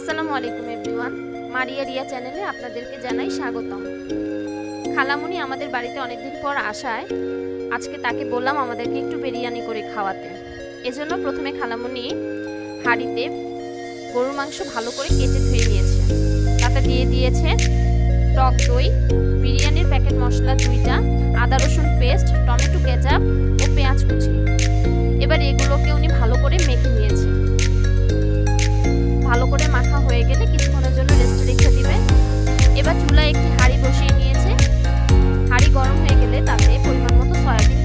আসসালামু আলাইকুম, এভরিওয়ান। মারিয়া রিয়া চ্যানেলে আপনাদেরকে জানাই স্বাগতম। খালামুনি আমাদের বাড়িতে অনেকদিন পর আসায়, আজকে তাকে বললাম আমাদেরকে একটু বিরিয়ানি করে খাওয়াতে। এজন্য প্রথমে খালামুনি হাঁড়িতে গরুর মাংস ভালো করে কেটে ধুয়ে নিয়েছে। তাতে দিয়ে দিয়েছে টক দই, বিরিয়ানির প্যাকেট মশলা দুইটা, আদা রসুন পেস্ট, টমেটো কেচাপ ও পেঁয়াজ কুচি। এবার এগুলোকে উনি ভালো করে মেখে নিয়েছে। ভালো করে মাখা হয়ে গেলে কিছুক্ষণের জন্য রেস্ট রেখে দিবে। এবার চুলায় একটি হাঁড়ি বসিয়ে নিয়েছে। হাঁড়ি গরম হয়ে গেলে তাতে পরিমাণ মতো সয়াবিন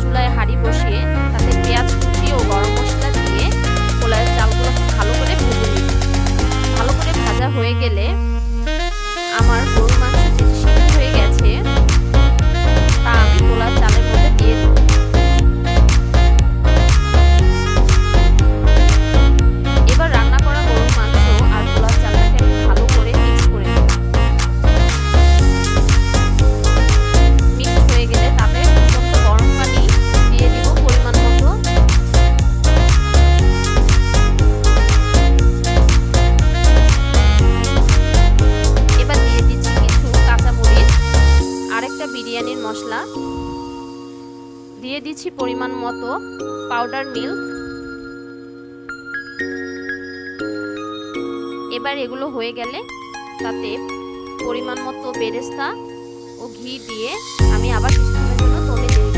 চুলায় হাঁড়ি বিরিয়ানির মশলা। দিয়ে দিচ্ছি পরিমাণ মতো পাউডার মিল্ক এবার এগুলো হয়ে গেলে তাতে পরিমাণ মতো বেরেস্তা ও ঘি দিয়ে আমি আবার কিছুক্ষণের জন্য দমে দিয়ে